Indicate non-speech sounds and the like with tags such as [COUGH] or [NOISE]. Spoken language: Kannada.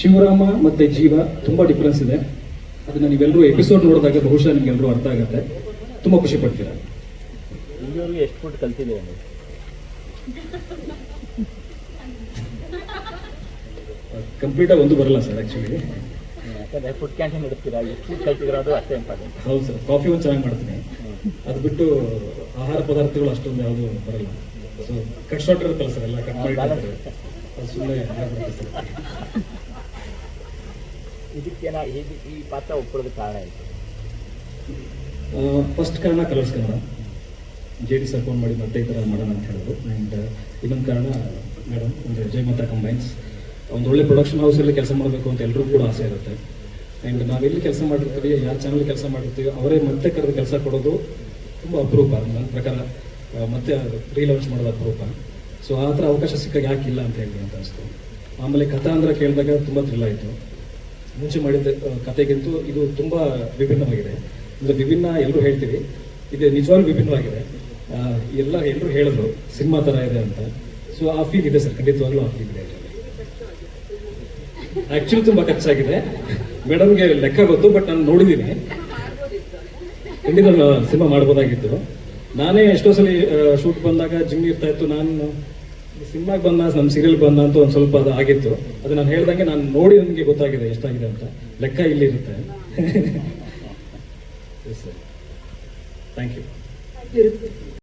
ಶಿವರಾಮ ಮತ್ತೆ ಜೀವ ತುಂಬಾ ಡಿಫರೆನ್ಸ್ ಇದೆ. ಅದನ್ನ ನೀವೆಲ್ಲರೂ ಎಪಿಸೋಡ್ ನೋಡಿದಾಗ ಬಹುಶಃ ನಿಮ್ಗೆಲ್ಲರೂ ಅರ್ಥ ಆಗುತ್ತೆ. ತುಂಬಾ ಖುಷಿ ಪಡ್ತೀರಾ? ಎಷ್ಟು ಫುಡ್ ಕಲ್ತಿದೆ ಕಂಪ್ಲೀಟಾಗಿ ಕಂಪ್ಲೀಟ್ ಆಗಿ ಒಂದು ಬರಲ್ಲ ಸರ್ ಯಾಕಂದ್ರೆ ಫುಡ್ ಕ್ಯಾಂಟೀನ್ ಇಡ್ತೀರಾ? ಎಷ್ಟು ಫುಡ್ ಅದು ಅಷ್ಟೇ ಇಂಪಾರ್ಟೆಂಟ್ ಹೌದು ಸರ್ ಕಾಫಿ ಒಂದು ಚೆನ್ನಾಗಿ ಮಾಡ್ತೀನಿ. ಅದು ಬಿಟ್ಟು ಆಹಾರ ಪದಾರ್ಥಗಳು ಅಷ್ಟೊಂದು ಯಾವುದು ಬರಲ್ಲ. ಸೊ ಕಟ್ ಶಾರ್ಟ್ ಇರುತ್ತಲ್ಲ ಸರ್ ಎಲ್ಲ ಕಟ್ ಮಾಡಿ ಇಟ್ಟಿರ್ತಾರೆ. ಅದು ಹೇಗೆ ಈ ಪಾತ್ರ ಒಪ್ಕೊಳ್ಳೋದಕ್ಕೆ ಕಾರಣ ಆಯಿತು ಫಸ್ಟ್ ಕಾರಣ Colors Kannada. J D phone ಮಾಡಿ ಮತ್ತೆ ಈ ಥರ ಮಾಡೋಣ ಅಂತ ಹೇಳಿದ್ರು. ಆ್ಯಂಡ್ ಇನ್ನೊಂದು ಕಾರಣ ಮೇಡಮ್ ಅಂದರೆ ಜೈ ಮಾತಾ ಕಂಬೈನ್ಸ್ ಒಂದು ಒಳ್ಳೆ ಪ್ರೊಡಕ್ಷನ್ ಹೌಸಲ್ಲಿ ಕೆಲಸ ಮಾಡಬೇಕು ಅಂತ ಎಲ್ಲರೂ ಕೂಡ ಆಸೆ ಇರುತ್ತೆ. ಆ್ಯಂಡ್ ನಾವೆಲ್ಲಿ ಕೆಲಸ ಮಾಡಿರ್ತೀವಿ ಯಾವ ಚಾನಲ್ ಕೆಲಸ ಮಾಡಿರ್ತೀವಿ, ಅವರೇ ಮತ್ತೆ ಕರೆದು ಕೆಲಸ ಕೊಡೋದು ತುಂಬ ಅಪರೂಪ. ನನ್ನ ಪ್ರಕಾರ ಮತ್ತೆ ಮತ್ತೆ ರೀಲಾಂಚ್ ಮಾಡೋದು ಅಪರೂಪ. ಸೊ ಆ ಥರ ಅವಕಾಶ ಸಿಕ್ಕಾಗ ಯಾಕಿಲ್ಲ ಅಂತ ಹೇಳಿ ಅಂತ ಅನಿಸ್ತು. ಆಮೇಲೆ ಕಥಾ ಅಂದ್ರೆ ಕೇಳಿದಾಗ ತುಂಬ ಥ್ರಿಲ್ ಆಯಿತು. ಮುಂಚೆ ಮಾಡಿದ ಕತೆಗಿಂತೂ ಇದು ತುಂಬ ವಿಭಿನ್ನವಾಗಿದೆ. ಅಂದರೆ ವಿಭಿನ್ನ ಎಲ್ಲರೂ ಹೇಳ್ತೀವಿ. ಇದು ನಿಜವಾಗ್ಲೂ ವಿಭಿನ್ನವಾಗಿದೆ. ಎಲ್ಲ, ಎಲ್ಲರೂ ಹೇಳಿದ್ರು, ಸಿನಿಮಾ ಥರ ಇದೆ ಅಂತ. ಸೊ ಆ ಫೀಲ್ ಇದೆ ಸರ್, ಖಂಡಿತವಾಗ್ಲೂ ಆ ಫೀಲ್ ಇದೆ. ಆಕ್ಚುಲಿ ತುಂಬಾ ಖರ್ಚಾಗಿದೆ. ಮೇಡಮ್ಗೆ ಲೆಕ್ಕ ಗೊತ್ತು ಬಟ್ ನಾನು ನೋಡಿದ್ದೀನಿ ಖಂಡಿತ ಸಿನಿಮಾ ಮಾಡ್ಬೋದಾಗಿತ್ತು. ನಾನೇ ಎಷ್ಟೋ ಸಲ ಶೂಟ್ ಬಂದಾಗ ಜಿಮ್ ಇರ್ತಾ ಇತ್ತು, ನಾನು ಸಿನಿಮಾಗೆ ಬಂದ ನಮ್ಮ ಸೀರಿಯಲ್ ಬಂದ ಅಂತ ಒಂದು ಸ್ವಲ್ಪ ಅದು ಆಗಿತ್ತು. ಅದು ನಾನು ಹೇಳ್ದಂಗೆ ನಾನು ನೋಡಿ ನನಗೆ ಗೊತ್ತಾಗಿದೆ ಎಷ್ಟಾಗಿದೆ ಅಂತ. ಲೆಕ್ಕ ಇಲ್ಲಿ [LAUGHS] ಇರುತ್ತೆ ಥ್ಯಾಂಕ್ ಯು